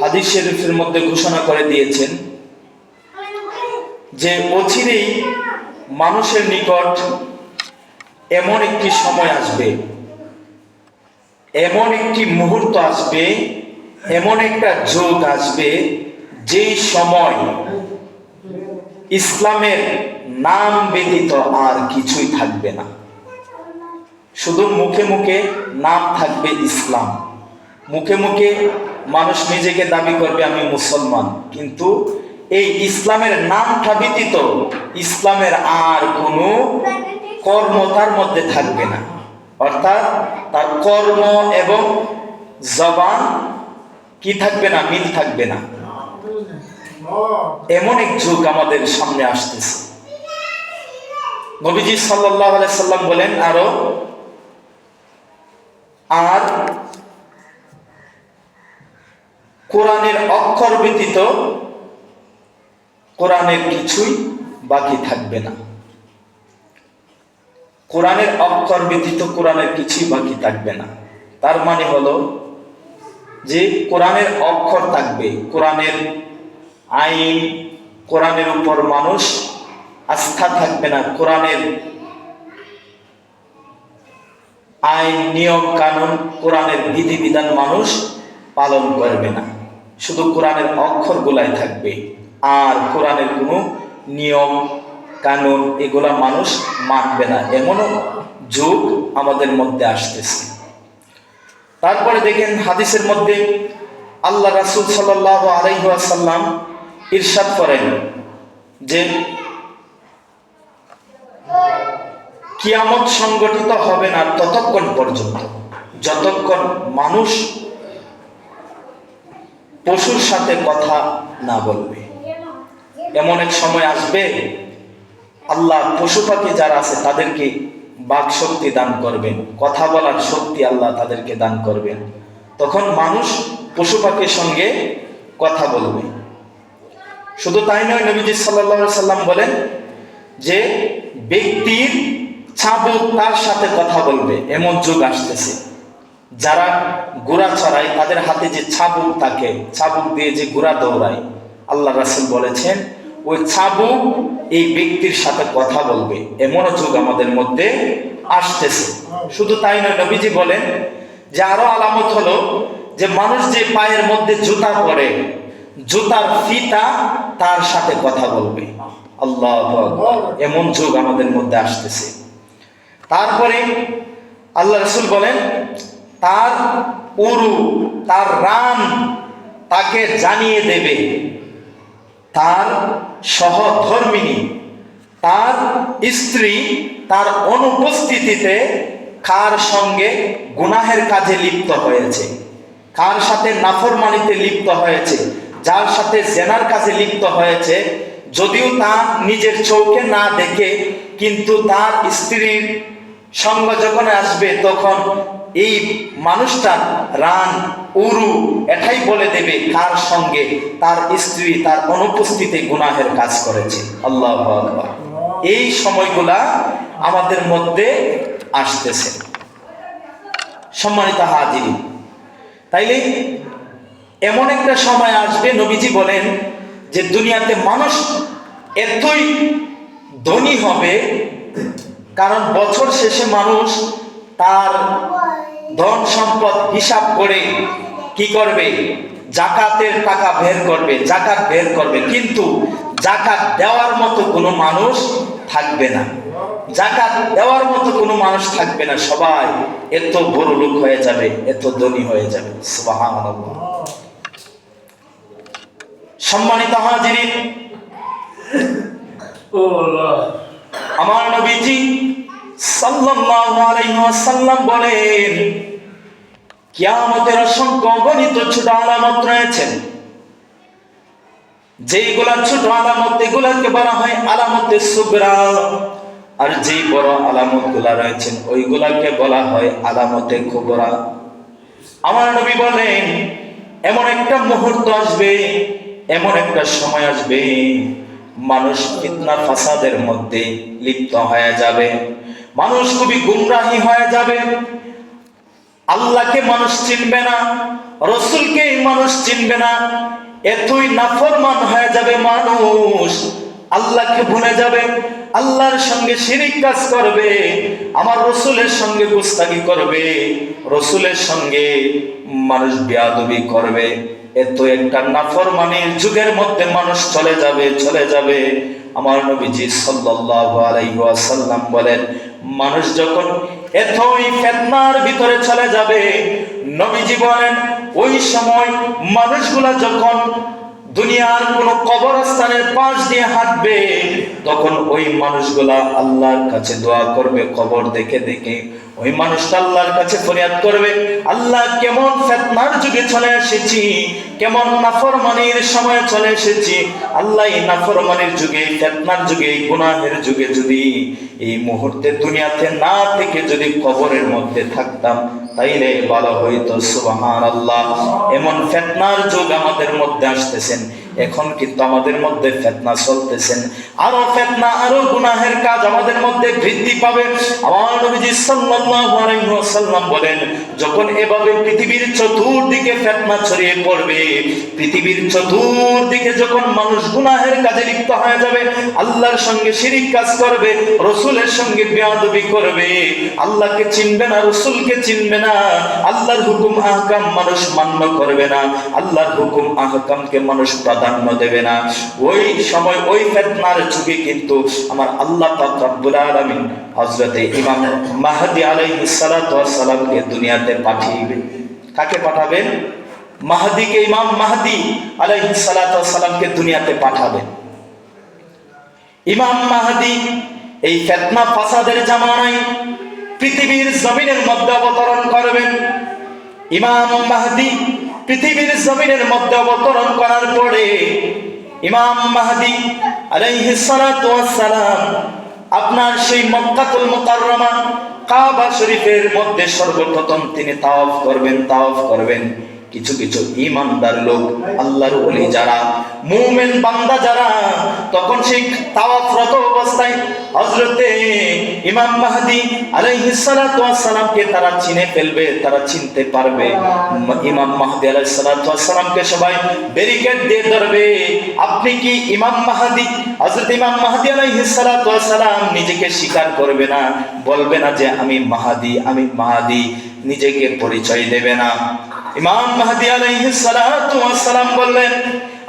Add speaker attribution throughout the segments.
Speaker 1: হাদিস শরীফের মধ্যে ঘোষণা করে দিয়েছেন যে অচিরেই মানুষের নিকট এমন একটি সময় আসবে, এমন একটি মুহূর্ত আসবে, এমন একটা যুগ আসবে যেই সময় ইসলামের নাম ব্যতীত আর কিছুই থাকবে না। শুধু মুখে মুখে নাম থাকবে ইসলাম। মুখে মুখে মানুষ নিজেকে দাবি করবে, আমি মুসলমান। কিন্তু এই ইসলামের নামটা ব্যতীত ইসলামের আর কোনো কর্ম তার মধ্যে থাকবে না। অর্থাৎ তার কর্ম এবং জবান কি থাকবে না, মিল থাকবে না। এমন এক যুগ আমাদের সামনে আসতেছে। নবীজি সাল্লাহ সাল্লাম বলেন, আরও আর কোরআনের অক্ষর ব্যতীত কোরআনের কিছুই বাকি থাকবে না। কোরআনের অক্ষর ব্যতীত কোরআনের কিছুই বাকি থাকবে না। তার মানে হলো যে কোরআনের অক্ষর থাকবে, কোরআনের আইন, কোরআনের উপর মানুষ আস্থা থাকবে না, কোরআনের আইন, নিয়ম, কানুন, কোরআনের বিধিবিধান মানুষ পালন করবে না। শুধু কোরআনের অক্ষরগুলাই থাকবে। আর কোরআনের কোনো নিয়ম, কানুন এগুলা মানুষ মানবে না। এমনও যুগ আমাদের মধ্যে আসতেছে। তারপরে দেখেন হাদিসের মধ্যে আল্লাহ রাসুল সাল্লাহ আলাইসাল্লাম ইরশাদ করেন যে, কিয়ামত সংগঠিত হবে না ততক্ষণ পর্যন্ত। যতক্ষণ মানুষ পশুর সাথে কথা না বলবে। এমন এক সময় আসবে, আল্লাহ পশু পাখি যারা আছে তাদেরকে বাক শক্তি দান করবেন, কথা বলার শক্তি আল্লাহ তাদেরকে দান করবেন। তখন মানুষ পশু পাখির সঙ্গে কথা বলবে। শুধু তাই নয়, নবীজি সাল্লা সাল্লাম বলেন যে ব্যক্তির ছাবুক তার সাথে কথা বলবে, এমন যুগ আসতেছে। যারা গোড়া ছড়ায়, তাদের হাতে যে ছাবুক থাকে, ছাবুক দিয়ে যে গোড়া দৌড়ায়, আল্লাহ রাসুল বলেছেন, ওই ছাবুক এই ব্যক্তির সাথে কথা বলবে এমনও যুগ আমাদের মধ্যে আসতেছে। শুধু তাই নয়, নবীজি বলেন যে আরও আলামত হলো যে মানুষ যে পায়ের মধ্যে জুতা পরে, জুতার ফিতা তার সাথে কথা বলবে। আল্লাহ এমন যুগ আমাদের মধ্যে আসতেছে। তারপরে আল্লাহ রসুল বলেন তার উরু, তার রান তাকে জানিয়ে দেবে। তার সহধর্মিনী, তার স্ত্রী তার অনুপস্থিতিতে কার সঙ্গে গুনাহের কাজে লিপ্ত হয়েছে? কার সাথে নাফরমানিতে লিপ্ত হয়েছে? যার সাথে জেনার কাজে লিপ্ত হয়েছে? যদিও তা নিজের চৌকে না দেখে, কিন্তু তার স্ত্রীর সঙ্গ যখন আসবে, তখন এই মানুষটা রান, উরু এটাই বলে দেবে কার সঙ্গে তার স্ত্রী, তার অনুপস্থিতি গুনাহের কাজ করেছে। আল্লাহ এই সময়গুলা আমাদের মধ্যে আসতেছে। সম্মানিত হাজিরি, তাইলে এমন একটা সময় আসবে, নবীজি বলেন যে দুনিয়াতে মানুষ এতই ধনী হবে কারণ বছর শেষে মানুষ তার ধন সম্পদ হিসাব করে কি করবে? জাকাতের টাকা বের করবে, জাকাত বের করবে। কিন্তু জাকাত দেওয়ার মতো কোনো মানুষ থাকবে না। জাকাত দেওয়ার মতো কোনো মানুষ থাকবে না। সবাই এত বড় লোক হয়ে যাবে, এত ধনী হয়ে যাবে। সম্মানিত হাজিরিন আমার নবীজি সাল্লাল্লাহু আলাইহি ওয়াসাল্লাম বলেন, কিয়ামতের অসংখ্য গণিত ছোট আলামত রয়েছে। যেইগুলা ছোট আলামত, এগুলাকে বলা হয় আলামতে সুগরা আর যেই বড় আলামতগুলা রয়েছেন ওইগুলাকে বলা হয় আলামতে কুবরা। আমার নবী বলেন, এমন একটা মুহূর্ত আসবে, এমন একটা সময় আসবে মানুষ ফিতনা ফাসাদের মধ্যে লিপ্ত হয়ে যাবে। মানুষ খুবই গুমরাহি হয়ে যাবে। আল্লাহকে মানুষ চিনবে না রসুলকে মানুষ চিনবে না। এতই নাফরমান হয়ে যাবে মানুষ। আল্লাহকে ভুলে যাবে, আল্লাহর সঙ্গে শিরিক কাজ করবে, আমার রসুলের সঙ্গে গুস্তাগি করবে, রসুলের সঙ্গে মানুষ বিয়াদবি করবে। এত একটা নাফরমানির যুগের মধ্যে মানুষ চলে যাবে চলে যাবে। আমার নবীজি সাল্লাল্লাহু আলাইহি ওয়াসাল্লাম বলেন, মানুষ যখন এতই ফেতনার ভিতরে চলে যাবে, নবীজি বলেন, ওই সময় মানুষগুলা যখন দুনিয়ার কোন কবরস্থানের পাশ দিয়ে হাঁটবে তখন ওই মানুষগুলা আল্লাহর কাছে দোয়া করবে, কবর দেখে দেখে। ওই মানুষটা আল্লাহর কাছে ফরিয়াদ করবে, আল্লাহ কেমন ফেতনার যুগে চলে এসেছি, কেমন নাফরমানির সময় চলে এসেছি। আল্লাহ এই নাফরমানির যুগে ফেতনার যুগে গুনাহের যুগে যদি এই মুহূর্তে দুনিয়াতে না থেকে যদি কবরের মধ্যে থাকতাম, তাইলে ভালো হইতো সুবাহান আল্লাহ এমন ফেতনার যুগ আমাদের মধ্যে আসতেছেন এখন কিন্তু আমাদের মধ্যে ফেতনা চলতেছেন। আরও ফেতনা, আরও গুনাহের কাজ আমাদের মধ্যে বৃদ্ধি পাবে। আমার নবীজি সাল্লাল্লাহু আলাইহি ওয়াসাল্লাম বলেন, যখন এভাবে পৃথিবীর চতুর্দিকে ফেতনা ছড়িয়ে পড়বে, পৃথিবীর চতুর্দিকে যখন মানুষ গুনাহের কাজে লিপ্ত হয়ে যাবে, আল্লাহর সঙ্গে শিরিক কাজ করবে, রসুলের সঙ্গে বেয়াদবি করবে, আল্লাহকে চিনবে না, রসুলকে চিনবে না, আল্লাহর হুকুম, আহকাম মানুষ মান্য করবে না। আল্লাহর হুকুম, আহকামকে মানুষ প্রাধান্য দেবে না। ওই সময় ওই ফেতনার যুগে কিন্তু আমার আল্লাহ পাক রব্বুল আলামিন হযরতে ইমাম মাহাদি আলাইহিস সালাতু ওয়াস সালামকে দুনিয়াতে পাঠিয়েবে কাকে পাঠাবেন? মাহদিকে, ইমাম মাহদি আলাইহিস সালাতু ওয়াস সালামকে দুনিয়াতে পাঠাবেন। ইমাম মাহদি এই ফেতনা ফাসাদের জামানায় পৃথিবীর জমিনের মধ্যে অবতরণ করবেন। ইমাম মাহদি পৃথিবীর জমিনের মধ্যে অবতরণ করার পরে ইমাম মাহাদি সালাম আপনার সেই মক্কাতুল মুকাররমা কাবা শরীফের মধ্যে সর্বপ্রথম তিনি তাওয়াফ করবেন তাওয়াফ করবেন। কিছু কিছু ইমানদার লোক আল্লাহর ওলি যারা, মুমিন বান্দা যারা, তখন সেই তাওয়াফরত অবস্থায় হযরতে ইমাম মাহদি আলাইহিস সালাতু ওয়াস সালামকে তারা চিনে ফেলবে, তারা চিনতে পারবে। ইমাম মাহদি আলাইহিস সালাতু ওয়াস সালামকে সবাই ব্যারিকেড দিয়ে ধরবে। আপনি কি ইমাম মাহদি? হযরত ইমাম মাহদি আলাইহিস সালাতু ওয়াস সালাম নিজেকে স্বীকার করবে না, বলবে না যে আমি মাহাদি আমি মাহাদি, নিজেকে পরিচয় দেবে না। ইমাম মাহদি আলাইহিস সালাতু ওয়াস সালাম বললেন,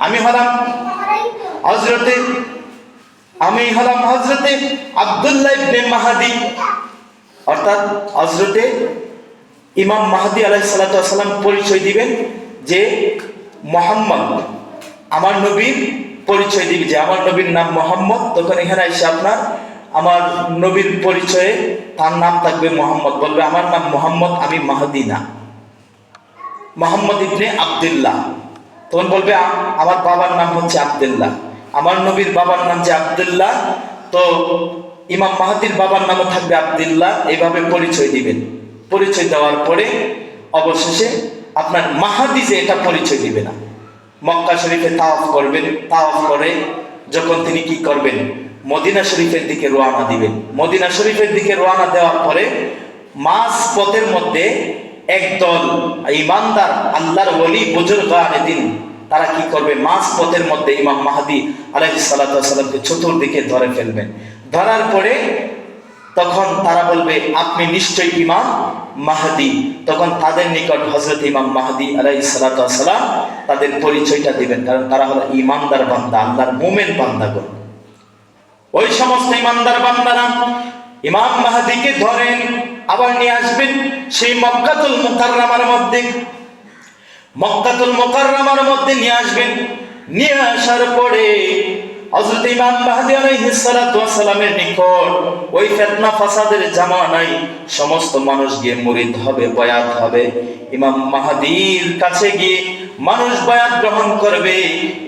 Speaker 1: আমি হলাম হযরতে, আমি হলাম হযরতে আব্দুল্লাহ ইবনে মাহাদি। অর্থাৎ হযরতে ইমাম মাহদি আলাইহিস সালাতু ওয়াস সালাম পরিচয় দিবেন যে মোহাম্মদ। আমার নবীর পরিচয় দিবে যে আমার নবীর নাম মোহাম্মদ। তখন এখানে এসে আপনার, আমার নবীর পরিচয়ে তার নাম থাকবে মোহাম্মদ। বলবে, আমার নাম মোহাম্মদ, আমি মাহদি না। মোহাম্মদ ইবনে আবদুল্লাহ। তখন বলবে আমার বাবার নাম হচ্ছে আবদুল্লাহ। আমার নবীর বাবার নাম যে আবদুল্লাহ, তো ইমাম মাহাদির বাবার নামও থাকবে আবদুল্লাহ। এইভাবে পরিচয় দিবেন। পরিচয় দেওয়ার পরে অবশেষে আপনার মাহাদি যে, এটা পরিচয় দিবে না। মক্কা শরীফে তাওয়াফ করবেন। তাওয়াফ করে যখন তিনি কি করবেন? মদিনা শরীফের দিকে রওনা দিবেন। মদিনা শরীফের দিকে রওনা দেওয়ার পরে মাস পথের মধ্যে একদল ইমানদার, আল্লাহর ওলি বুজুর্গ দিন তারা কি করবে? মাস পথের মধ্যে ইমাম মাহাদি ওয়াস চতুর্দিকে ধরে ফেলবেন ধরার পরে তখন তারা বলবে, আপনি নিশ্চয়ই ইমাম মাহাদি। তখন তাদের নিকট হজরত ইমাম মাহাদি আলাইসালাম তাদের পরিচয়টা দিবেন। কারণ তারা হলো ইমানদার বান্দা, আল্লাহর মোমেন বান্দাগণ। ওই সমস্ত ইমানদার বান্দারা ইমাম মাহাদিকে ধরেন আবার নিয়ে আসবেন সেই মক্কাতুল মুকাররামার মধ্যে। মক্কাতুল মুকাররামার মধ্যে নিয়ে আসবেন। নিয়ে আসার পরে হযরত ইমাম মাহদি আলাইহিস সালাতু সালামের নিকট ওই ফিতনা ফাসাদের জামানায় সমস্ত মানুষ গিয়ে মুরিদ হবে, বয়াত হবে। ইমাম মাহদির কাছে গিয়ে মানুষ বয়াত গ্রহণ করবে,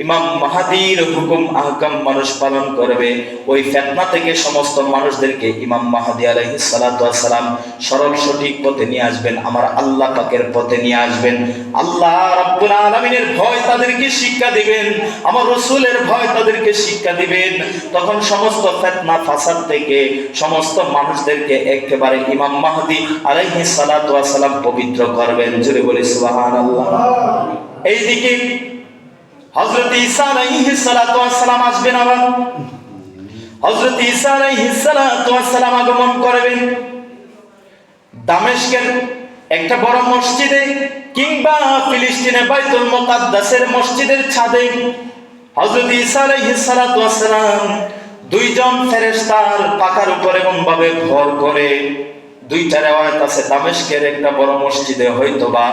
Speaker 1: ইমাম মাহাদির হুকুম আহকাম মানুষ পালন করবে। ওই ফেতনা থেকে সমস্ত মানুষদেরকে ইমাম মাহাদি আলাইহিস সালাম সরল সঠিক পথে নিয়ে আসবেন, আমার আল্লাহ পাকের পথে নিয়ে আসবেন। আল্লাহ রাব্বুল আলামিনের ভয় তাদেরকে শিক্ষা দিবেন, আমার রসুলের ভয় তাদেরকে শিক্ষা দিবেন। তখন সমস্ত ফেতনা ফাসাদ থেকে সমস্ত মানুষদেরকে একেবারে ইমাম মাহাদি সালাতু সালাম পবিত্র করবেন। জুড়ে বলি সুবহানাল্লাহ। এইদিকে হযরত ঈসা আলাইহিস সালাতু ওয়াস সালাম আসবেন আবার। হযরত ঈসা আলাইহিস সালাতু ওয়াস সালাম আগমন করবেন। দামেস্কের একটা বড় মসজিদে কিংবা ফিলিস্তিনে বাইতুল মুকাদ্দাসের মসজিদের ছাদে হযরত ঈসা আলাইহিস সালাতু ওয়াস সালাম দুইজন ফেরেশতার পাকার উপর এমন ভাবে ভর করে। দুইটা রেওয়ায়ত আছে, দামেস্কের একটা বড় মসজিদে হয়তো বা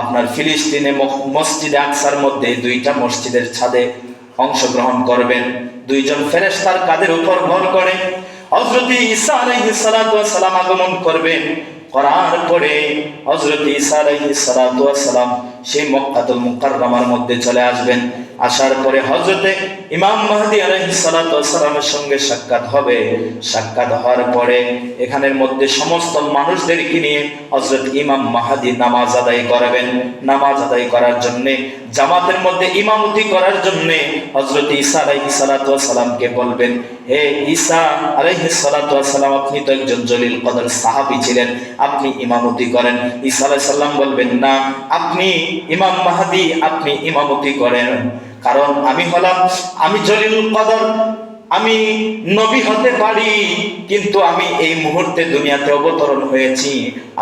Speaker 1: আপনার ফিলিস্তিনে মসজিদে আকসার মধ্যে দুইটা মসজিদের ছাদে অংশগ্রহণ করবেন। দুইজন ফেরেস্তার কাদের উপর ভর করে হজরতি ঈসা আলাইহিস সালাতু সালাম আগমন করবেন। করার পরে হযরত ঈসা আলাইহিস সালাতু সালাম সেই মক্কাতুল মুকাররমার মধ্যে চলে আসবেন। আসার পরে হজরতে ইমাম মাহাদি আলাইহিস সালাতু ওয়াস সালামের সঙ্গে সাক্ষাৎ হবে। সাক্ষাৎ হওয়ার পরে এখানের মধ্যে সমস্ত মানুষদেরকে নিয়ে হজরত ইমাম মাহাদি নামাজ আদায় করাবেন। নামাজ আদায় করার জন্য, জামাতের মধ্যে ইমামতি করার জন্য হযরত ঈসা আলাইহিস সালাতু ওয়াস সালামকে বলবেন, হে ঈসা আলাইহিস সালাতু ওয়াস সালাম, আপনি তো একজন জলিল কদর সাহাবী ছিলেন, আপনি ইমামতি করেন। ঈসা আলাইহিস সালাম বলবেন, না, আপনি ইমাম মাহাদি, আপনি ইমামতি করেন। কারণ আমি হলাম, আমি জলিল কদর, আমি নবী হতে পারি, কিন্তু আমি এই মুহূর্তে দুনিয়াতে অবতরণ হয়েছি।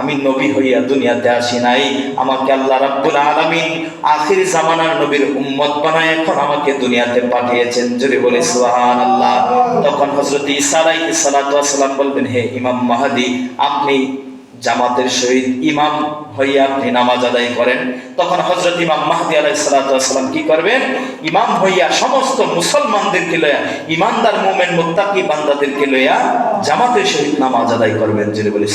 Speaker 1: আমি নবী হইয়া দুনিয়াতে আসি নাই। আমাকে আল্লাহ রাব্বুল আলামিন আখির জামানার নবীর উম্মত বানায়, এখন আমাকে দুনিয়াতে পাঠিয়েছেন। যদি বলি সুবহানাল্লাহ, তখন হযরত ঈসা আলাইহিস সালাতু ওয়াস সালাম বলবেন, হে ইমাম মাহদি, আপনি জামাতের সহিত ইমাম হইয়া আপনি নামাজ আদায় করেন, তখন হজরত ইমাম মাহদি আলাইসালাম কি করবেন? ইমাম হইয়া সমস্ত মুসলমানদেরকে লইয়া, ইমানদার মোমেন মুত্তাকি বান্দাদেরকে লইয়া জামাতের সহিত নামাজ আদায় করবেন যদি বলি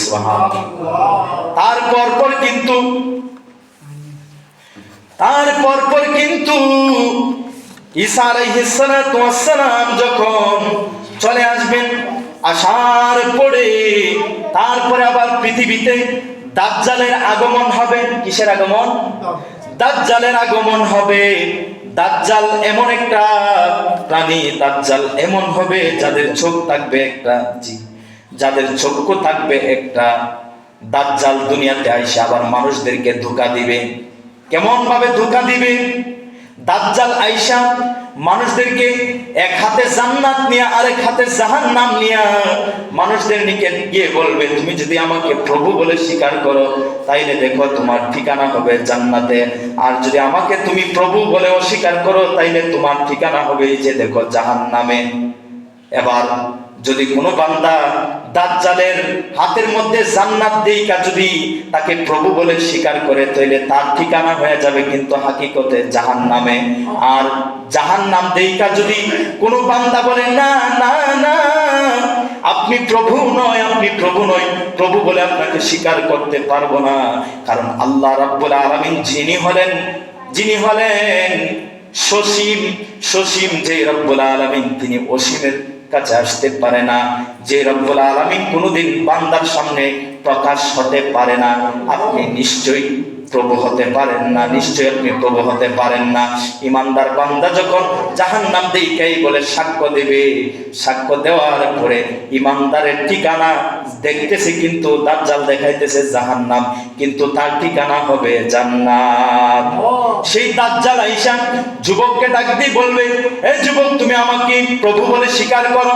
Speaker 1: তারপর পর কিন্তু, তারপর পর কিন্তু ঈসা আলাইহিস সালাম যখন চলে আসবেন, আসার পরে, তারপরে আবার পৃথিবীতে দাজ্জালের আগমন হবে, কিসের আগমন? দাজ্জালের আগমন হবে। দাজ্জাল এমন একটা প্রাণী, দাজ্জাল এমন হবে যাদের চোখ থাকবে একটা জি, যাদের চক্ষু থাকবে একটা। দাজ্জাল দুনিয়াতে আইসে আবার মানুষদেরকে ধোকা দিবে। কেমন ভাবে ধোকা দিবে? দাজ্জাল আইসা মানুষদেরকে এক হাতে জান্নাত নিয়ে, আরেক হাতে জাহান নাম নিয়ে মানুষদের নিকে গিয়ে বলবে, তুমি যদি আমাকে প্রভু বলে স্বীকার করো, তাইলে দেখো তোমার ঠিকানা হবে জান্নাতে। আর যদি আমাকে তুমি প্রভু বলে অস্বীকার করো, তাইলে তোমার ঠিকানা হবে যে দেখো জাহান নামে এবার যদি কোনো বান্দা দাজ্জালের হাতের মধ্যে জান্নাত দেইকা যদি তাকে প্রভু বলে স্বীকার করে, তাইলে তার ঠিকানা হয়ে যাবে কিন্তু হাকিকতে জাহান্নামে। আর জাহান জাহান্নাম দেইকা যদি কোনো বান্দা বলে, না না না, আপনি প্রভু নয়, আপনি প্রভু নয়। প্রভু বলে আপনাকে স্বীকার করতে পারব না। কারণ আল্লাহ রাব্বুল আলামিন যিনি হলেন যিনি হলেন সসীম সসীম যে রব্বুল আলামিন, তিনি অসীমের কাছে আসতে পারে না। যে রব্বুল আলমী কোনোদিন বান্দার সামনে প্রকাশ হতে পারে না। আপনি নিশ্চয়ই প্রভু হতে পারেন না নিশ্চয়ই আপনি প্রভু হতে পারেন না। ইমানদার বান্দা যখন জাহান্নাম দিকেই বলে সাক্ষ্য দেবে সাক্ষ্য দেওয়ার পরে ইমানদারের ঠিকানা দেখতেছে কিন্তু দাজ্জাল দেখাইতেছে জাহান নাম কিন্তু তার ঠিকানা হবে জান্নাত। সেই দাজ্জাল আইসা যুবককে ডাক দিয়ে বলবে এই যুবক তুমি আমাকে প্রভু বলে স্বীকার করো।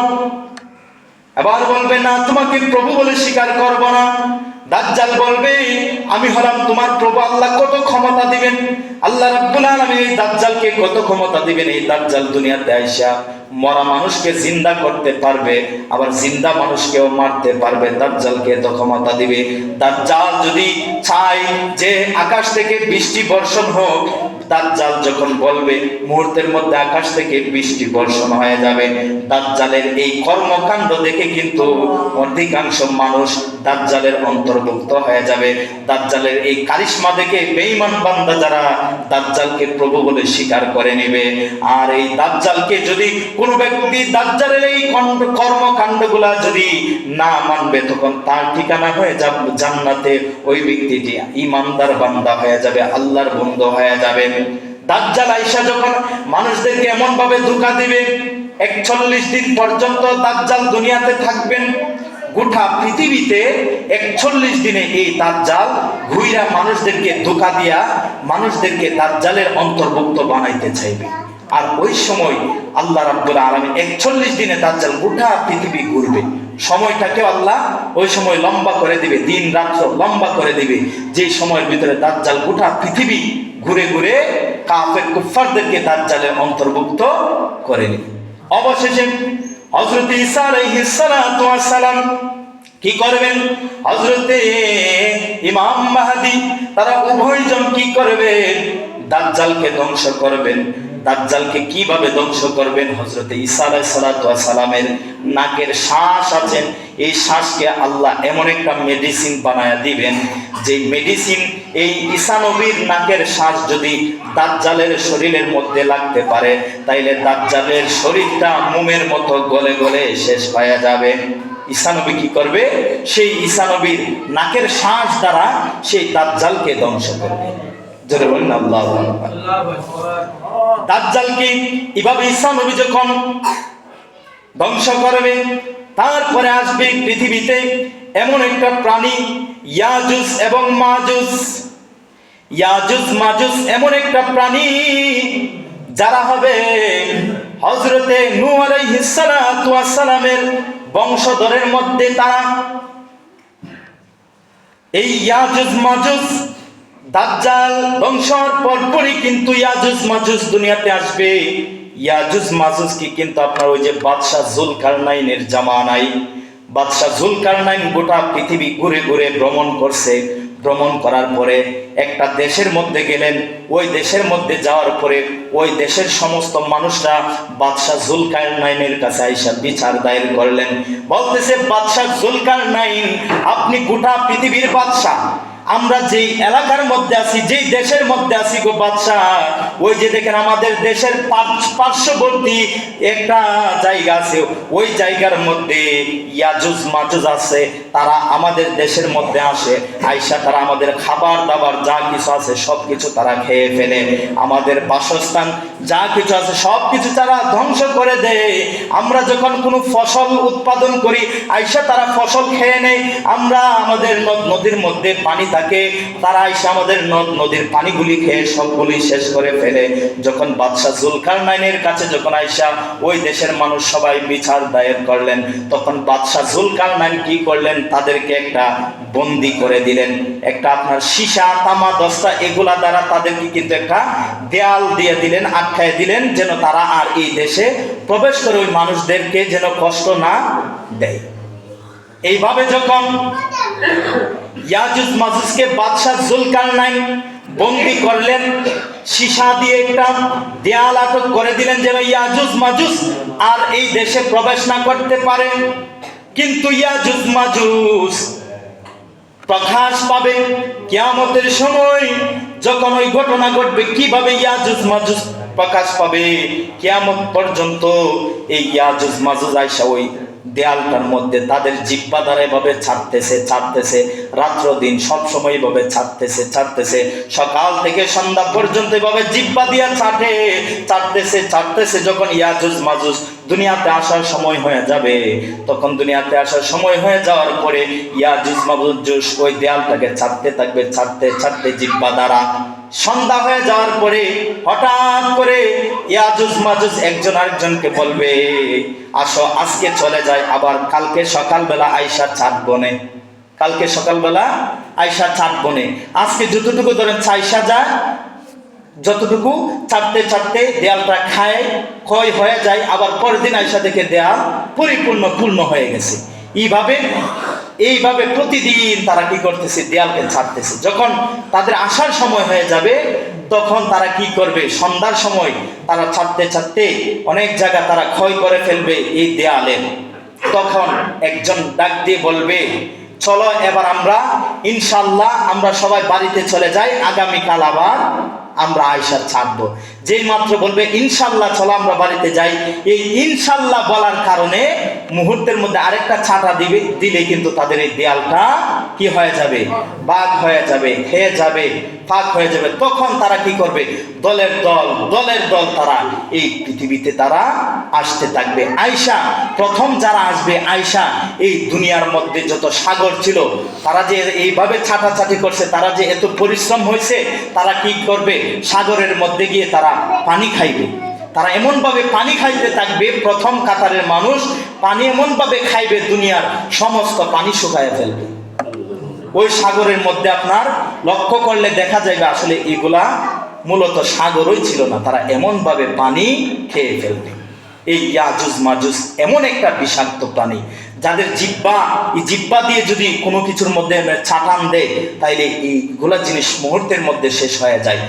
Speaker 1: আবার বলবে না তোমাকে প্রভু বলে স্বীকার করব না। দাজ্জাল বলবে, আমি হলাম তোমার প্রভু, আল্লাহ কত ক্ষমতা দিবেন? আল্লাহ রাব্বুল আলামিন এই দাজ্জালকে কত ক্ষমতা দিবেন? এই দাজ্জাল দুনিয়াতে আইসা মরা মানুষকে জিন্দা করতে পারবে, আবার জিন্দা মানুষকেও মারতে পারবে, দাজ্জালকে এত ক্ষমতা দিবে। দাজ্জাল যদি চায় যে আকাশ থেকে বৃষ্টি বর্ষণ হোক দাজ্জাল যখন বলবে, মুহূর্তের মধ্যে আকাশ থেকে বৃষ্টি বর্ষণ হয়ে যাবে। দাজ্জালের এই কর্মকাণ্ড দেখে কিন্তু অধিকাংশ মানুষ দাজ্জালের অন্তর্ভুক্ত হয়ে যাবে। দাজ্জালের এই কারিশমা দেখে বেঈমান বান্দা যারা দাজ্জালকে প্রভু বলে স্বীকার করে নেবে। আর এই দাজ্জালকে যদি কোনো ব্যক্তি দাজ্জালের এই কণ্ড কর্মকাণ্ডগুলা যদি না মানবে, তখন তার ঠিকানা হয়ে যাবে জান্নাতে। ওই ব্যক্তিটি ইমানদার বান্দা হয়ে যাবে, আল্লাহর বন্ধু হয়ে যাবে। দাজ্জাল আইসা যখন মানুষদেরকে এমন ভাবে ধোকা দিবে, একচল্লিশ দিন পর্যন্ত দাজ্জাল দুনিয়াতে থাকবেন, গোটা পৃথিবীতে একচল্লিশ দিনে এই দাজ্জাল ঘুইরা মানুষদেরকে ধোকা দিয়া মানুষদেরকে দাজ্জালের অন্তর্ভুক্ত বানাইতে চাইবে। আর ওই সময় আল্লাহ রাব্বুল আলামিন একচল্লিশ দিনে দাজ্জাল গোটা পৃথিবী ঘুরবে। সময়টাকে আল্লাহ ওই সময় লম্বা করে দিবে, দিন রাত্র লম্বা করে দিবে। যে সময়ের ভিতরে দাজ্জাল গোটা পৃথিবী ঘুরে ঘুরে কাফের কুফারদেরকে দাজ্জালের অন্তর্ভুক্ত করেনি। অবশেষে হজরত ইসা আলাইহিস ওয়াস সালাম কি করবেন? হজরতে ইমাম মাহাদি, তারা উভয়জন কি করবে? দাজ্জালকে ধ্বংস করবেন। দাজ্জালকে কীভাবে ধ্বংস করবেন? সালাতু ওয়াস সালামের নাকের শ্বাস আছেন। এই শ্বাসকে আল্লাহ এমন একটা মেডিসিন বানায়া দিবেন, যে মেডিসিন এই ঈসা নবীর নাকের শ্বাস যদি দাজ্জালের শরীরের মধ্যে লাগতে পারে, তাইলে দাজ্জালের শরীরটা মোমের মতো গলে গলে শেষ হয়ে যাবে। ঈসানবী কি করবে? সেই ঈসানবীর নাকের শ্বাস দ্বারা সেই দাজ্জালকে ধ্বংস করবে। জোরে বলেন, আল্লাহ দাজ্জালকে এভাবে ঈসানবী যখন ধ্বংস করবে, তারপরে আসবে পৃথিবীতে এমন একটা প্রাণী, ইয়াজুস এবং মাজুস। ইয়াজুস, মাজুস এমন একটা প্রাণী যারা হবে হজরতে নূ আলাইহিস সালাতু ওয়াস সালামের বংশধরের মধ্যে তারা। এই ইয়াজুজ মাজুজ দাজ্জাল বংশর পরপরই কিন্তু ইয়াজুজ মাজুজ দুনিয়াতে আসবে। ইয়াজুজ মাজুজ কি কিন্তু আপনার ওই যে বাদশাহ জুলকারনাইনের জামানাই বাদশাহ জুলকারনাইন গোটা পৃথিবী ঘুরে ঘুরে ভ্রমণ করছে। ভ্রমণ করার পরে একটা দেশের মধ্যে গেলেন। ওই দেশের মধ্যে যাওয়ার পরে ওই দেশের সমস্ত মানুষরা বাদশাহ জুলকার নাইনের কাছে আইসা বিচার দায়ের করলেন। বলতেছে, বাদশাহ জুলকার নাইন আপনি গোটা পৃথিবীর বাদশাহ। আমরা যেই এলাকার মধ্যে আছি, যেই দেশের মধ্যে আছি গো বাদশাহ, ওই যে দেখেন আমাদের দেশের পার্শ্ববর্তী একটা জায়গা আছে, ওই জায়গার মধ্যে ইয়াজুজ মাজুজ আছে, তারা আমাদের দেশের মধ্যে আসে, আইসা তারা আমাদের খাবার দাবার যা কিছু আছে সব কিছু তারা খেয়ে ফেলে। আমাদের বাসস্থান যা কিছু আছে সব কিছু তারা ধ্বংস করে দেয়। আমরা যখন কোনো ফসল উৎপাদন করি, আইসা তারা ফসল খেয়ে নেয়। আমরা আমাদের নদীর মধ্যে পানি থাকে, তারা আইসা আমাদের নদ নদীর পানিগুলি খেয়ে সবগুলি শেষ করে ফেলে। যখন বাদশাহ জুলকার নাইনের কাছে যখন আইসা, ওই দেশের মানুষ সবাই বিচার দায়ের করলেন। তখন বাদশাহ জুলকার নাইন কি করলেন? তাদেরকে একটা বন্দি করে দিলেন। একটা আপনার সীসা, তামা, দস্তা, এগুলা দ্বারা তাদেরকে কিন্তু একটা দেয়াল দিয়ে দিলেন আখ্যায় দিলেন, যেন তারা আর এই দেশে প্রবেশ করে ওই মানুষদেরকে যেন কষ্ট না দেয়। এইভাবে যখন ইয়াজুজ মাজুজকে বাদশাহ জুলকার নাই বন্দি করলেন, সীসা দিয়ে একটা দেয়াল আটক করে দিলেন যেন ইয়াজুজ মাজুজ আর এই দেশে প্রবেশ না করতে পারে। কিন্তু ইয়াজুজ মাজুজ প্রকাশ পাবে কিয়ামতের সময়, যখন ওই ঘটনা ঘটবে, কীভাবে ইয়াজুজ মাজুজ প্রকাশ পাবে? কিয়ামত পর্যন্ত এই ইয়াজুজ মাজুজ আইসা ওই দেয়ালটার মধ্যে তাদের জিব্বা দ্বারা এভাবে ছাড়তেছে ছাড়তেছে রাত্র দিন সব সময় এভাবে ছাড়তেছে ছাড়তেছে। সকাল থেকে সন্ধ্যা পর্যন্ত এভাবে জিব্বা দিয়া ছাটে ছাড়তেছে ছাড়তেছে। যখন ইয়াজুজ মাজুজ দুনিয়াতে আসার সময় হয়ে যাবে, তখন দুনিয়াতে আসার সময় হয়ে যাওয়ার পরে ইয়াজুজ মাজুজ ওই দেয়ালটাকে ছাড়তে থাকবে, ছাড়তে ছাড়তে জিব্বা দ্বারা সন্ধ্যা হয়ে যাওয়ার পরে হঠাৎ করে ইয়াজুজ মাজুজ একজন আরেকজনকে বলবে, আসো, আজকে চলে যায় আবার কালকে সকালবেলা আইসা ছাদ বনে। কালকে সকালবেলা আয়সা ছাদ বনে। আজকে যতটুকু ধরেন চাইসা যায়, যতটুকু ছাড়তে ছাড়তে দেয়ালটা খায়, ক্ষয় হয়ে যায়, আবার পরের দিন আইসা দেখে দেয়াল পরিপূর্ণ পূর্ণ হয়ে গেছে। এইভাবে এইভাবে প্রতিদিন তারা কি করতেছে? দেয়ালকে ছাড়তেছে যখন তাদের আসার সময় হয়ে যাবে, তখন তারা কি করবে? সন্ধ্যার সময় তারা ছাড়তে ছাড়তে অনেক জায়গা তারা ক্ষয় করে ফেলবে এই দেয়ালের তখন একজন ডাক দিয়ে বলবে, চলো এবার আমরা ইনশাল্লাহ আমরা সবাই বাড়িতে চলে যাই, আগামীকাল আবার আমরা আয়সা ছাড়বো। যেই মাত্র বলবে, ইনশাল্লাহ, চলো আমরা বাড়িতে যাই। এই ইনশাল্লাহ বলার কারণে মুহূর্তের মধ্যে আরেকটা ছাটা দিবে দিলে কিন্তু তাদের এই দেয়ালটা কি হয়ে যাবে? বাঘ হয়ে যাবে খেয়ে যাবে, ফাঁক হয়ে যাবে। তখন তারা কি করবে? দলের দল দলের দল তারা এই পৃথিবীতে তারা আসতে থাকবে। আয়সা প্রথম যারা আসবে আয়সা এই দুনিয়ার মধ্যে যত সাগর ছিল, তারা যে এইভাবে ছাটাছাটি করছে, তারা যে এত পরিশ্রম হয়েছে, তারা কি করবে? সাগরের মধ্যে গিয়ে তারা পানি খাইবে। তারা এমনভাবে পানি খাইতে থাকবে, প্রথম কাতারের মানুষ পানি এমনভাবে খাইবে দুনিয়ার সমস্ত পানি শুকায় ফেলবে। ওই সাগরের মধ্যে আপনার লক্ষ্য করলে দেখা যাবে আসলে এগুলা মূলত সাগরই ছিল না, তারা এমনভাবে পানি খেয়ে ফেলবে। এই ইয়াজুজ মাজুজ এমন একটা বিষাক্ত প্রাণী, যাদের জিব্বা এই জিব্বা দিয়ে যদি কোনো কিছুর মধ্যে ছাটান দেয়, তাইলে এইগুলা জিনিস মুহূর্তের মধ্যে শেষ হয়ে যায়।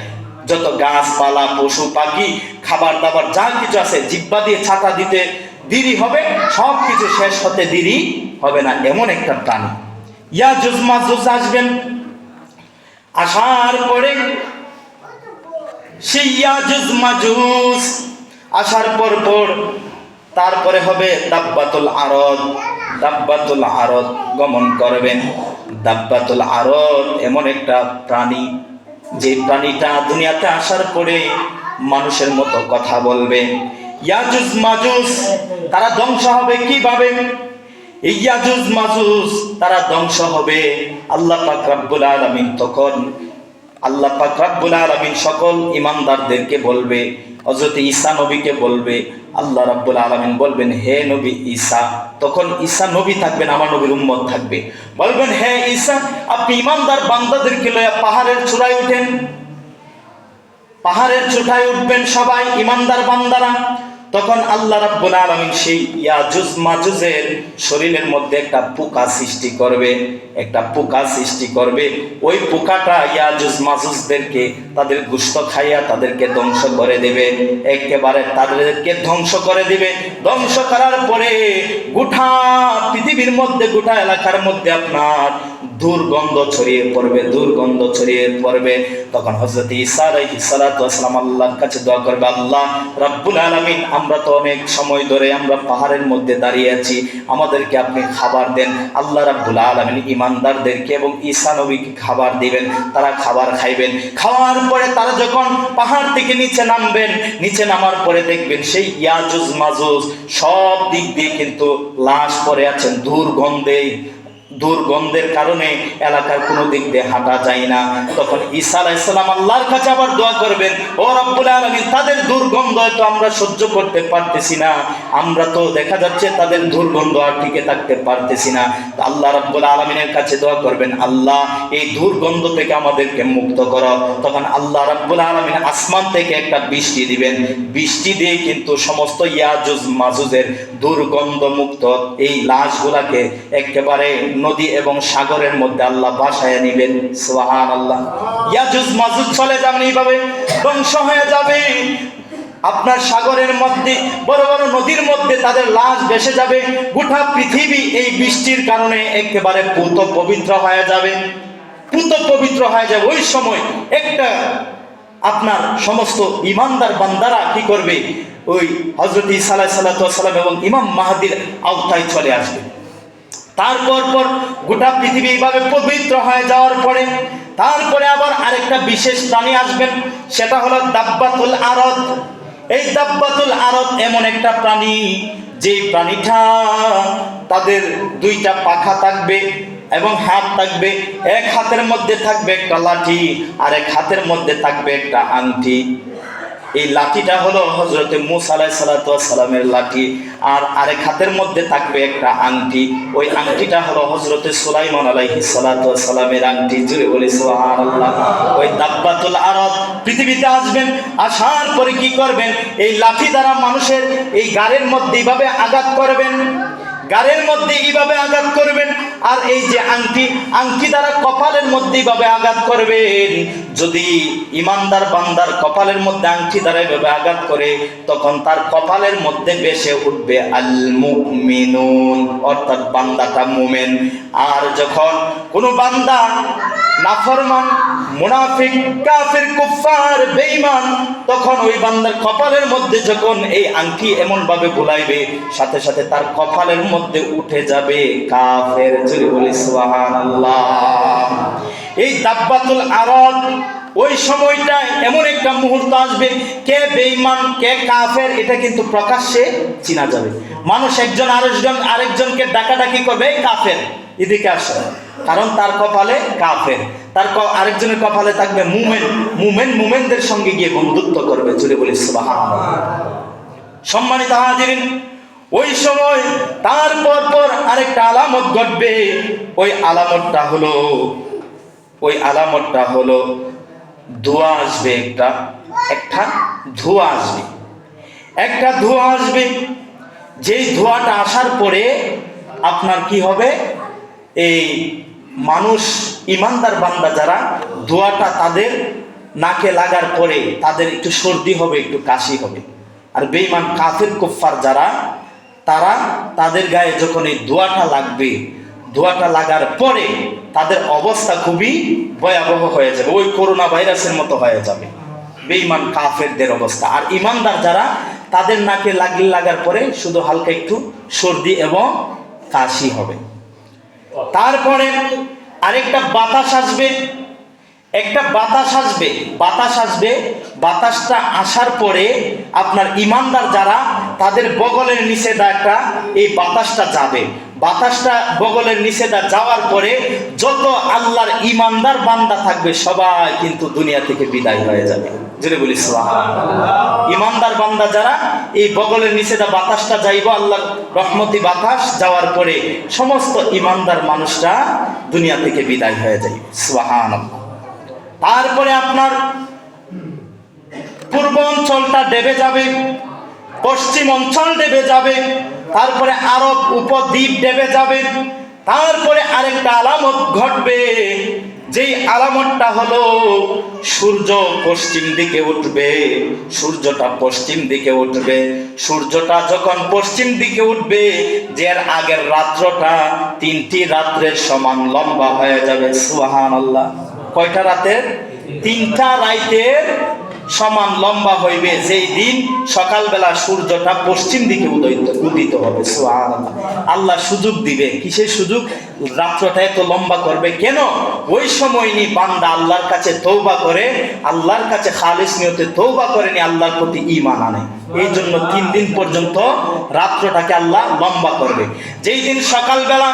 Speaker 1: যত গাছপালা, পশু, পাখি খাবার দাবার যা কিছু আছে জিব্বা দিয়ে ছাতা দিতে দেরি হবে সব কিছু শেষ হতে দেরি হবে না, এমন একটা প্রাণী। ইয়াজুজ মাজুজ আসবেন। আসার পরে সেই ইয়াজুজ মাজুজ আসার পর পর তারপরে হবে দাব্বাতুল আরদ। দাব্বাতুল আরদ গমন করবেন। দাব্বাতুল আরদ এমন একটা প্রাণী যে প্রাণীটা দুনিয়াতে আসার পরে মানুষের মতো কথা বলবে। ইয়াজুজ মাজুজ, তারা ধ্বংস হবে কীভাবে? ইয়াজুজ মাজুজ, তারা ধ্বংস হবে। আল্লাহ পাক রাব্বুল আলামিন তখন আল্লাহ পাক রাব্বুল আলামিন সকল ইমানদারদেরকে বলবে, হযরত ঈসা নবীকে বলবে, আল্লাহ রাব্বুল আলামিন বলবেন, হে নবী ঈসা, তখন ঈসা নবী থাকবেন, আমার নবীর উম্মত থাকবে। বলবেন, হে ঈসা, আপনি ইমানদার বান্দাদেরকে লইয়া পাহাড়ের চূড়ায় উঠেন। পাহাড়ের চূড়ায় উঠবেন সবাই ইমানদার বান্দারা। তখন আল্লাহ রাব্বুল আলামিন সেই ইয়াজুজ মাজুজের শরীরের মধ্যে একটা পোকা সৃষ্টি করবে, একটা পোকা সৃষ্টি করবে। ওই পোকাটা ইয়াজুজ মাজুজদেরকে, তাদের গুস্ত খাইয়া তাদেরকে ধ্বংস করে দেবে। একেবারে তাদেরকে ধ্বংস করে দিবে। ধ্বংস করার পরে গোটা পৃথিবীর মধ্যে, গোটা এলাকার মধ্যে আপনার দুর্গন্ধ ছড়িয়ে পড়বে, দুর্গন্ধ ছড়িয়ে পড়বে। তখন হজরত সালাতু ওয়াসসালাম আল্লাহর কাছে দোয়া করবে, আল্লাহ রাব্বুল আলামিন, আমরা তো অনেক সময় ধরে আমরা পাহাড়ের মধ্যে দাঁড়িয়ে আছি, আমাদেরকে আপনি খাবার দেন। আল্লাহ রাব্বুল আলামিন ইমানদারদেরকে এবং ঈসা নবীকে খাবার দিবেন, তারা খাবার খাইবেন। খাওয়ার পরে তারা যখন পাহাড় থেকে নিচে নামবেন, নিচে নামার পরে দেখবেন সেই ইয়াজুজ মাজুজ সব দিক দিয়ে কিন্তু লাশ পরে আছেন, দুর্গন্ধে দুর্গন্ধের কারণে এলাকার কোনো দিক দিয়ে হাঁটা যায় না। তখন ঈসা আলাইসালাম আল্লাহর কাছে আবার দোয়া করবেন, ও রব্বুল আলমিন, তাদের দুর্গন্ধ তো আমরা সহ্য করতে পারতেছি না। আমরা তো দেখা যাচ্ছে তাদের দুর্গন্ধ আর টিকে থাকতে পারতেছি না। আল্লাহ রব্বুল আলমিনের কাছে দোয়া করবেন, আল্লাহ, এই দুর্গন্ধ থেকে আমাদেরকে মুক্ত করো। তখন আল্লাহ রব্বুল আলমিন আসমান থেকে একটা বৃষ্টি দিবেন। বৃষ্টি দিয়ে কিন্তু সমস্ত ইয়াজুজ মাজুজের দুর্গন্ধ মুক্ত এই লাশগুলাকে একেবারে নদী এবং সাগরের মধ্যে আল্লাহ বাসায় নিবেন সোহান আল্লাহ ইয়াজুজ মাজুজ চলে যাবেন এইভাবে, ধ্বংস হয়ে যাবে। আপনার সাগরের মধ্যে, বড় বড় নদীর মধ্যে তাদের লাশ ভেসে যাবে। গোটা পৃথিবী এই বৃষ্টির কারণে একেবারে পুত পবিত্র হয়ে যাবে। পুত পবিত্র হয়ে যাবে ওই সময় একটা আপনার সমস্ত ইমানদার বান্দারা কি করবে? ওই হজরত ইসাল্লাহ সাল্লাম এবং ইমাম মাহাদির আওতায় চলে আসবে। তারপর পর গোটা পৃথিবী এইভাবে পবিত্র হয়ে যাওয়ার পরে, তারপরে আবার আরেকটা বিশেষ প্রাণী আসবেন, সেটা হলো দাব্বাতুল আরত এই দাব্বাতুল আরত এমন একটা প্রাণী যে প্রাণীটা তাদের দুইটা পাখা থাকবে এবং হাত থাকবে এক হাতের মধ্যে থাকবে একটা লাঠি আর এক হাতের মধ্যে থাকবে একটা আংটি। এই লাঠিটা হলো হজরতে মুসা আলাই সালামের লাঠি আর আরেক হাতের মধ্যে থাকবে একটা আংটি। ওই আংটিটা হলো হজরতে সুলাইমান আলাইহি সালামের আংটি। জুড়ে বলি সুবহানাল্লাহ। ওই দাব্বাতুল আরব পৃথিবীতে আসবেন, আসার পরে কি করবেন? এই লাঠি দ্বারা মানুষের এই গাড়ের মধ্যে এইভাবে আঘাত করবেন। গাড়ের মধ্যে এইভাবে আঘাত করবেন? আর এই যে আংটি আংটি দ্বারা কপালের মধ্যে এইভাবে আঘাত করবেন? যদি ইমানদার বান্দার কপালের মধ্যে আংটি দ্বারা এভাবে আঘাত করে, তখন তার কপালের মধ্যে বেশে উঠবে আল মুমিনুন অর্থাৎ বান্দাটা মুমেন। আর যখন কোনো বান্দা নাফরমান মুনাফিক, কাফির কুফার বেঈমান, তখন ওই বান্দার কপালের মধ্যে যখন এই আংটি এমন ভাবে বুলাইবে, সাথে সাথে তার কপালের মধ্যে উঠে যাবে কাফের জুরি বলি, সুবহানাল্লাহ। এই দাব্বাতুল আরদ, ওই সময়টায় এমন একটা মুহূর্ত আসবে, কে বেঈমান, কে কাফের, এটা কিন্তু প্রকাশ্যে চিনা যাবে। মানুষ একজন আরেকজন, আরেকজনকে ডাকাডাকি করবে কাফের। এদিকে আসে। কারণ তার কপালে কাফের। তার আরেকজনের কপালে থাকবে মুমেন। মুমেন মুমেনদের সঙ্গে গিয়ে বন্ধুত্ব করবে। জুড়ে বলি সম্মানিত হাজিরিন, ওই সময় তারপর পর আরেকটা আলামত ঘটবে। ওই আলামতটা হলো, ওই আলামতটা হলো, ধোঁয়া আসবে একটা একটা ধোঁয়া আসবে। একটা ধোঁয়া আসবে। যেই ধোঁয়াটা আসার পরে আপনার কি হবে? এই মানুষ ইমানদার বান্দা যারা ধোঁয়াটা তাদের নাকে লাগার পরে তাদের একটু সর্দি হবে, একটু কাশি হবে। আর বেঈমান কাফের কুফার যারা, তারা তাদের গায়ে যখন এই দোয়াটা লাগবে ধোঁয়াটা লাগার পরে তাদের অবস্থা খুবই ভয়াবহ হয়ে যাবে, ওই করোনা ভাইরাসের মতো হয়ে যাবে। বেঈমান কাফেরদের অবস্থা। আর ইমানদার যারা, তাদের নাকে লাগলে লাগার পরে শুধু হালকা একটু সর্দি এবং কাশি হবে। তারপরে আরেকটা বাতাস আসবে, একটা বাতাস আসবে বাতাস আসবে, বাতাসটা আসার পরে আপনার ইমানদার যারা, তাদের বগলের নিচে একটা, এই বাতাসটা যাবে। বাতাসটা বগলের নিষেধা যাওয়ার পরে যত আল্লাহর ইমানদার বান্দা থাকবে, সবাই কিন্তু দুনিয়া থেকে বিদায় হয়ে যাবে। জেনে বলি। ইমানদার বান্দা যারা, এই বগলের নিষেধা বাতাসটা যাইব, আল্লাহর রহমতি বাতাস যাওয়ার পরে সমস্ত ইমানদার মানুষরা দুনিয়া থেকে বিদায় হয়ে যায় সুবহানাল্লাহ। তারপরে আপনার পূর্ব অঞ্চলটা ডেবে যাবে, পশ্চিম অঞ্চল দেবে যাবে তারপরে আরব উপদ্বীপ ডেবে যাবে। তারপরে আরেকটা আলামত ঘটবে। যেই আলামতটা হলো, সূর্য পশ্চিম দিকে উঠবে। সূর্যটা পশ্চিম দিকে উঠবে। সূর্যটা যখন পশ্চিম দিকে উঠবে, যে আগের রাত্রটা তিনটি রাত্রের সমান লম্বা হয়ে যাবে। সুহান আল্লাহ কয়টা রাতের? তিনটা রাইতের সমান লম্বা হইবে যেই দিন সকালবেলা সূর্যটা পশ্চিম দিকে উদয়িত উদিত হবে। আল্লাহ সুযোগ দিবে। কিসের সুযোগ? রাত্রটা এত লম্বা করবে কেন? ওই সময় নি বান্দা আল্লাহর কাছে তৌবা করে, আল্লাহর কাছে খালিস নিয়তে তৌবা করেনি আল্লাহর প্রতি ইমান আনে। এই জন্য তিন দিন পর্যন্ত রাত্রটাকে আল্লাহ লম্বা করবে। যেই দিন সকালবেলা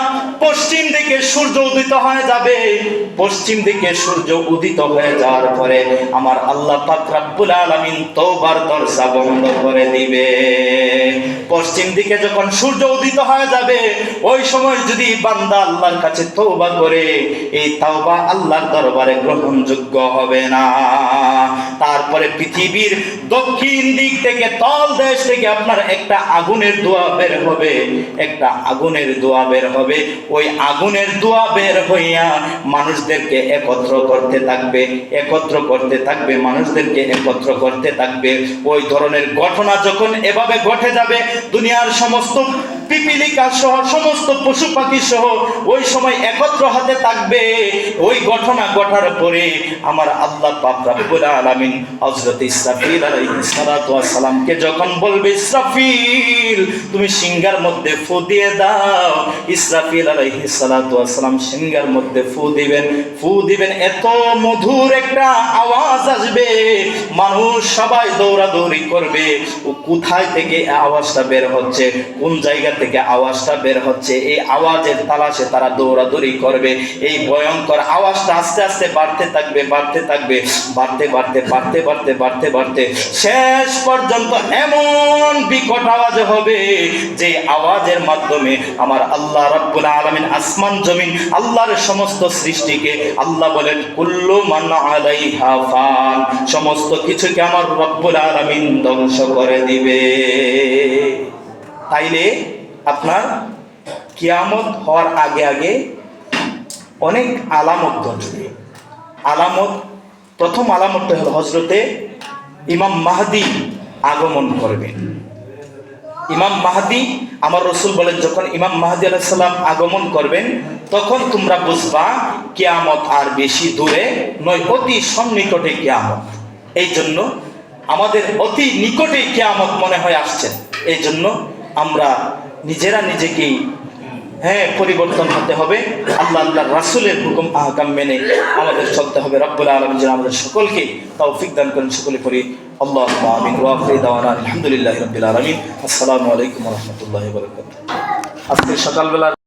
Speaker 1: পশ্চিম দিকে সূর্য উদিত হয়ে যাবে, পশ্চিম দিকে সূর্য উদিত হয়ে যাওয়ার পরে আমার আল্লাহ পাক রব্বুল আলামিন তওবার দরজা বন্ধ করে দিবে। পশ্চিম দিকে যখন সূর্য উদিত হয়ে যাবে, ওই সময় যদি বান্দা আল্লাহর কাছে তওবা করে, এই তওবা আল্লাহর দরবারে গ্রহণযোগ্য হবে না। তারপরে পৃথিবীর দক্ষিণ দিক থেকে তল দেশ থেকে আপনার একটা আগুনের দোয়া বের হবে, একটা আগুনের দোয়া বের হবে। ওই আগুনের দোয়া বের হইয়া মানুষদেরকে একত্র করতে থাকবে, একত্র করতে থাকবে, মানুষদেরকে একত্র করতে থাকবে। ওই ধরনের ঘটনা যখন এভাবে ঘটে যাবে, দুনিয়ার সমস্ত পিপিলিকা সহ, সমস্ত পশু পাখি সহ ওই সময় একত্র হতে থাকবে। ওই ঘটনা ঘটার পরে আমার আল্লাহ পাক রব্বুল আলামিন হযরত ইসরাফিল আলাইহিস সালাতু সালামকে যখন বলবে, ইসরাফিল, তুমি সিংহার মধ্যে ফু দিয়ে দাও। ইসরাফিল আলাইহিস সালাতু সালাম সিংহার মধ্যে ফু দিবেন। ফু দিবেন, এত মধুর একটা আওয়াজ আসবে। মানুষ সবাই দৌড়াদৌড়ি করবে। ও কোথায় থেকে আওয়াজটা বের হচ্ছে? কোন জায়গা থেকে আওয়াজটা বের হচ্ছে। এই আওয়াজের তালাশে তারা দৌড়াদৌড়ি করবে। এই ভয়ঙ্কর আওয়াজটা আস্তে আস্তে বাড়তে থাকবে বাড়তে থাকবে, বাড়তে বাড়তে বাড়তে বাড়তে বাড়তে বাড়তে। শেষ পর্যন্ত এমন বিকট আওয়াজ হবে যে আওয়াজের মাধ্যমে আমার আল্লাহ রব্বুল আলামিন আসমান, জমিন, আল্লাহর সমস্ত সৃষ্টিকে আল্লাহ বলেন, কুল্লু মান আলাইহা ফান। সমস্ত কিছুকে আমার রব্বুল আলামিন ধ্বংস করে দিবে। তাইলে আপনার কিয়ামত হওয়ার আগে আগে অনেক আলামত ঘটবে আলামত, প্রথম আলামতটা হলো হজরতে ইমাম মাহাদি আগমন করবেন ইমাম মাহাদি, আমার রসুল বলেন, যখন ইমাম মাহাদি আলাইসাল্লাম আগমন করবেন, তখন তোমরা বুঝবা কেয়ামত আর বেশি দূরে নয়, অতি সন্নিকটে কেয়ামত। এই জন্য আমাদের অতি নিকটে কেয়ামত মনে হয় আসছেন এই জন্য আমরা নিজেরা নিজেকেই হ্যাঁ পরিবর্তন হতে হবে। আল্লাহ আল্লাহ রাসুলের হুকুম, আহকাম মেনে আমাদের চলতে হবে। রব্বুল আলম যেন আমাদের সকলকে তাও দান করেন, সকলে করি আল্লাহ আমিন আলহামদুলিল্লাহ রবিল আলমিন। আসসালামু আলাইকুম রহমতুল্লাহ আজকে সকালবেলা